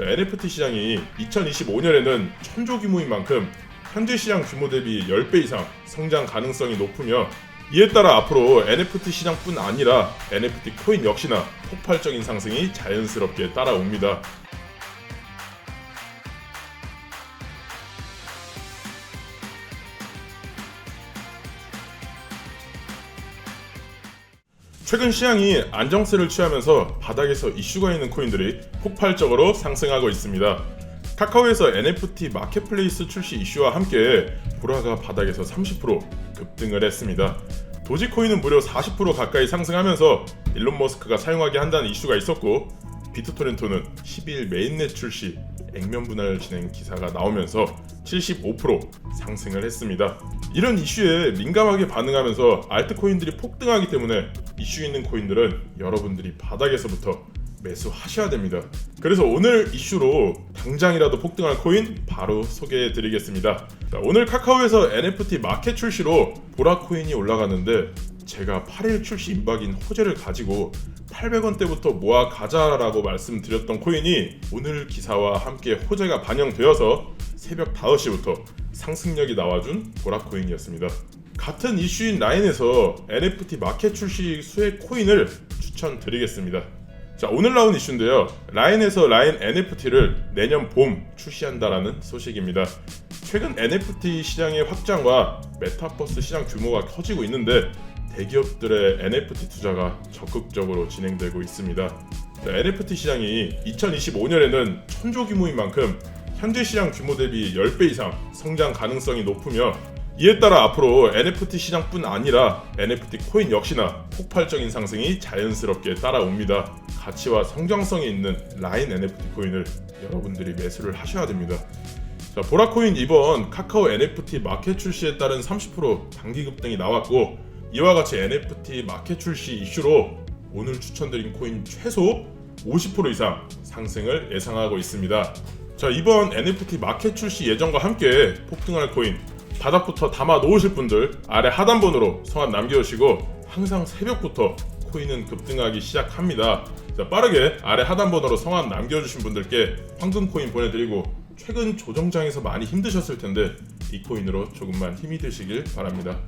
자, NFT 시장이 2025년에는 천조 규모인 만큼 현재 시장 규모 대비 10배 이상 성장 가능성이 높으며 이에 따라 앞으로 NFT 시장뿐 아니라 NFT 코인 역시나 폭발적인 상승이 자연스럽게 따라옵니다. 최근 시장이 안정세를 취하면서 바닥에서 이슈가 있는 코인들이 폭발적으로 상승하고 있습니다. 카카오에서 NFT 마켓플레이스 출시 이슈와 함께 보라가 바닥에서 30% 급등을 했습니다. 도지코인은 무려 40% 가까이 상승하면서 일론 머스크가 사용하게 한다는 이슈가 있었고 비트토렌토는 10일 메인넷 출시 액면 분할 진행 기사가 나오면서 75% 상승을 했습니다. 이런 이슈에 민감하게 반응하면서 알트코인들이 폭등하기 때문에 이슈 있는 코인들은 여러분들이 바닥에서부터 매수하셔야 됩니다. 그래서 오늘 이슈로 당장이라도 폭등할 코인 바로 소개해 드리겠습니다. 자, 오늘 카카오에서 NFT 마켓 출시로 보라 코인이 올라갔는데 제가 8일 출시 임박인 호재를 가지고 800원대부터 모아 가자라고 말씀드렸던 코인이 오늘 기사와 함께 호재가 반영되어서 새벽 5시부터 상승력이 나와준 보라 코인이었습니다. 같은 이슈인 라인에서 NFT 마켓 출시 수혜 코인을 추천드리겠습니다. 자 오늘 나온 이슈인데요. 라인에서 라인 NFT를 내년 봄 출시한다라는 소식입니다. 최근 NFT 시장의 확장과 메타버스 시장 규모가 커지고 있는데 대기업들의 NFT 투자가 적극적으로 진행되고 있습니다. 자, NFT 시장이 2025년에는 천조 규모인 만큼 현재 시장 규모 대비 10배 이상 성장 가능성이 높으며 이에 따라 앞으로 NFT 시장뿐 아니라 NFT 코인 역시나 폭발적인 상승이 자연스럽게 따라옵니다. 가치와 성장성이 있는 라인 NFT 코인을 여러분들이 매수를 하셔야 됩니다. 자, 보라코인 이번 카카오 NFT 마켓 출시에 따른 30% 단기 급등이 나왔고 이와 같이 NFT 마켓 출시 이슈로 오늘 추천드린 코인 최소 50% 이상 상승을 예상하고 있습니다. 자, 이번 NFT 마켓 출시 예정과 함께 폭등할 코인 바닥부터 담아 놓으실 분들 아래 하단번호로 성함 남겨주시고 항상 새벽부터 코인은 급등하기 시작합니다. 자, 빠르게 아래 하단번호로 성함 남겨주신 분들께 황금 코인 보내드리고 최근 조정장에서 많이 힘드셨을 텐데 이 코인으로 조금만 힘이 되시길 바랍니다.